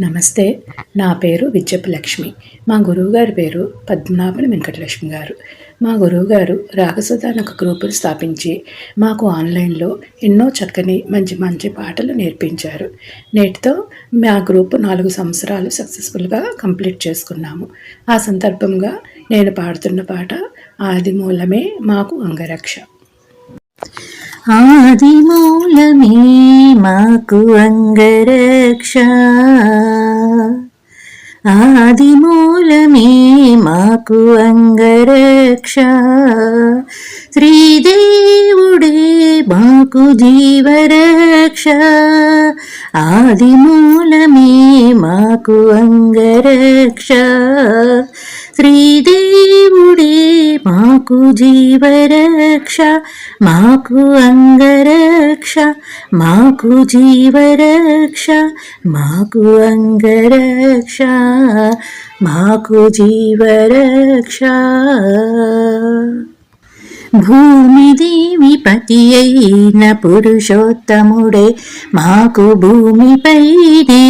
నమస్తే నా పేరు విద్యపు లక్ష్మి. మా గురువుగారి పేరు పద్మనాభన్ వెంకటలక్ష్మి గారు. మా గురువుగారు రాగసుధ ఒక గ్రూపును స్థాపించి మాకు ఆన్లైన్లో ఎన్నో చక్కని మంచి మంచి పాటలు నేర్పించారు. నేటితో మా గ్రూపు నాలుగు సంవత్సరాలు సక్సెస్ఫుల్గా కంప్లీట్ చేసుకున్నాము. ఆ సందర్భంగా నేను పాడుతున్న పాట ఆది మూలమే మాకు అంగరక్ష. ఆదిమూలమే మాకు అంగరక్ష. ఆదిమూలమే మాకు అంగరక్ష. శ్రీదేవుడే మాకు జీవరక్ష. ఆదిమూలమే మాకు అంగరక్ష. శ్రీదేవి మాకు జీవరక్ష మాకు అంగరక్ష మాకు జీవరక్ష మాకు అంగరక్ష మాకు జీవరక్ష. భూమిదేవి పతి అయిన పురుషోత్తముడే మాకు భూమిపైనే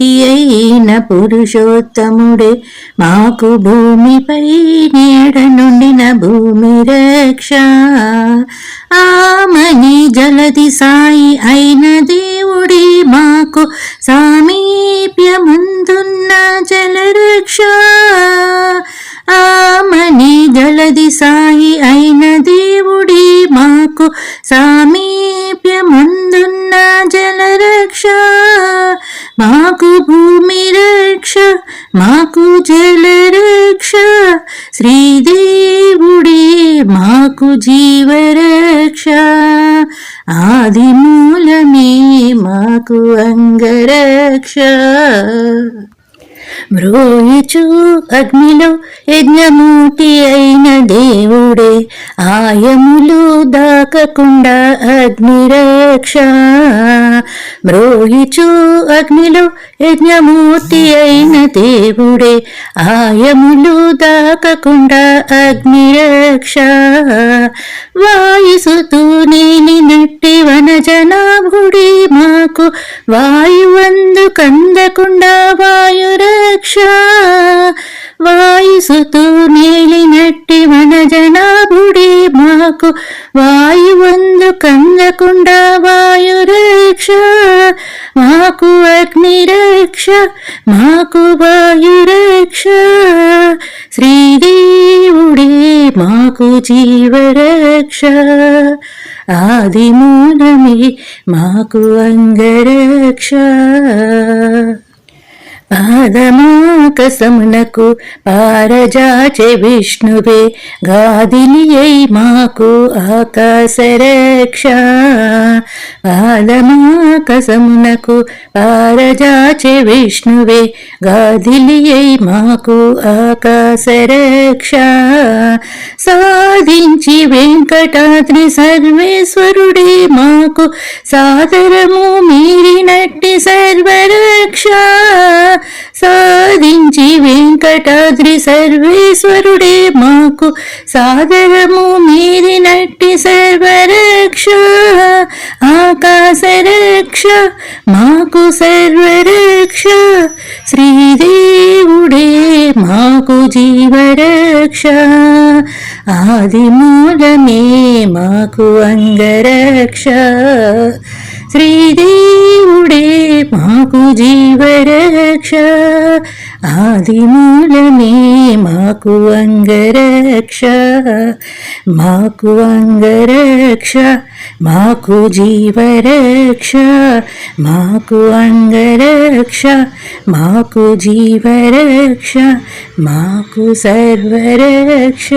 పతి అయిన పురుషోత్తముడే మాకు భూమిపై నీడ నుండిన భూమి రక్ష. ఆమని జలది సాయి అయిన దేవుడే మాకు సామీప్యముందున్న జలరక్ష. ఆమని జలది సాయి అయిన దేవుడే మాకు సామీప్యముందున్న జలరక్ష. మాకు భూమి రక్ష మాకు జల రక్ష. శ్రీదేవుడే మాకు జీవరక్ష ఆది మూలమే మాకు అంగరక్ష. మ్రోయిచు అగ్నిలో యజ్ఞమూర్తి అయిన దేవుడే ఆయములు దాకకుండా అగ్నిరక్ష. మ్రోయిచు అగ్నిలో యజ్ఞమూర్తి అయిన దేవుడే ఆయములు దాకకుండా అగ్నిరక్ష. వాయుసుతూ నేని నట్టి వనజనాభుడి మాకు వాయువందు కందకుండా వాయుసుతూ నేలినట్టి వనజనాభుడి మాకు వాయువందు కందకుండా వాయురక్ష. మాకు అగ్నిరక్ష మాకు వాయురక్ష. శ్రీదేవుడే మాకు జీవరక్ష. ఆదిమూలమే మాకు అంగరక్ష. పాదమాకసమునకు పారజాచే విష్ణువే గాదిలి మాకు ఆకాశరక్ష. పాదమాకసమునకు పారజాచే విష్ణువే గాదిలి మాకు ఆకాశరక్ష. సాధించి వెంకటాద్రి సర్వేశ్వరుడే మాకు సాదరము మీరినట్టి సర్వరక్ష. సాధించి వెంకటాద్రి సర్వేశ్వరుడే. మాకు సాదరము మీరినట్టి సర్వరక్ష ఆకాశరక్ష. మాకు సర్వరక్ష శ్రీదేవుడే. మాకు జీవరక్ష ఆది మూలమే మాకు అంగరక్ష శ్రీదేవుడే. మాకు జీవరక్ష. ఆదిమూలమే మాకు అంగరక్ష. మాకు అంగరక్ష మాకు జీవరక్ష. మాకు అంగరక్ష మాకు జీవరక్ష మాకు సర్వరక్ష.